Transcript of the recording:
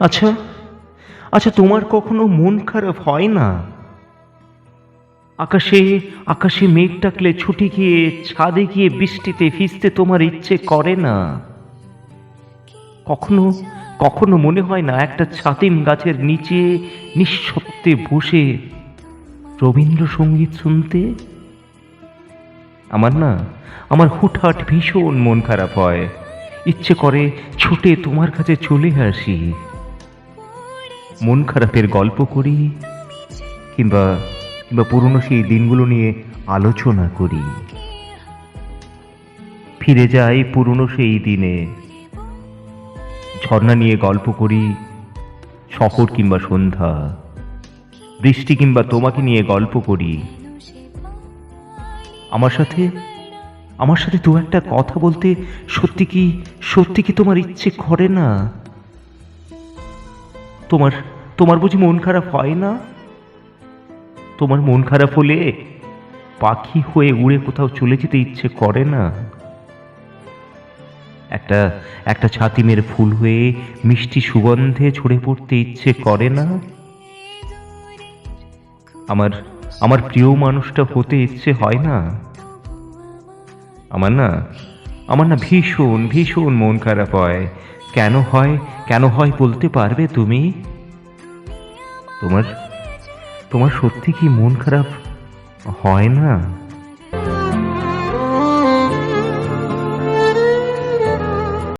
আচ্ছা আচ্ছা তোমার কখনো মন খারাপ হয় না? আকাশে আকাশে মেঘ ডাকলে ছুটি গিয়ে, ছাদে গিয়ে বৃষ্টিতে ভিজতে তোমার ইচ্ছে করে না? কখনো কখনো মনে হয় না একটা ছাতিম গাছের নিচে নিঃশব্দে বসে রবীন্দ্রসঙ্গীত শুনতে? আমার না, আমার হুটহাট ভীষণ মন খারাপ হয়। ইচ্ছে করে ছুটে তোমার কাছে চলে আসি। মন খারাপের গল্প করি কিংবা কিংবা পুরনো সেই দিনগুলো নিয়ে আলোচনা করি। ফিরে যাই পুরনো সেই দিনে। ঝর্ণা নিয়ে গল্প করি, শহর কিংবা সন্ধ্যা। বৃষ্টি কিংবা তোমাকে নিয়ে গল্প করি। আমার সাথে আমার সাথে দু একটা কথা বলতে সত্যি কি সত্যি কি তোমার ইচ্ছে করে না? তোমার তোমার বুঝি মন খারাপ হয় না? তোমার মন খারাপ হলে পাখি হয়ে উড়ে কোথাও চলে যেতে ইচ্ছে করে না? একটা একটা ছাতিমের ফুল হয়ে মিষ্টি সুগন্ধে ছড়ে পড়তে ইচ্ছে করে না? আমার আমার প্রিয় মানুষটা হতে ইচ্ছে হয় না? আমার না আমার না ভীষণ ভীষণ মন খারাপ হয়। কেন হয় কেন হয় বলতে পারবে তুমি? তোমার তোমার সত্যি কি মন খারাপ হয় না?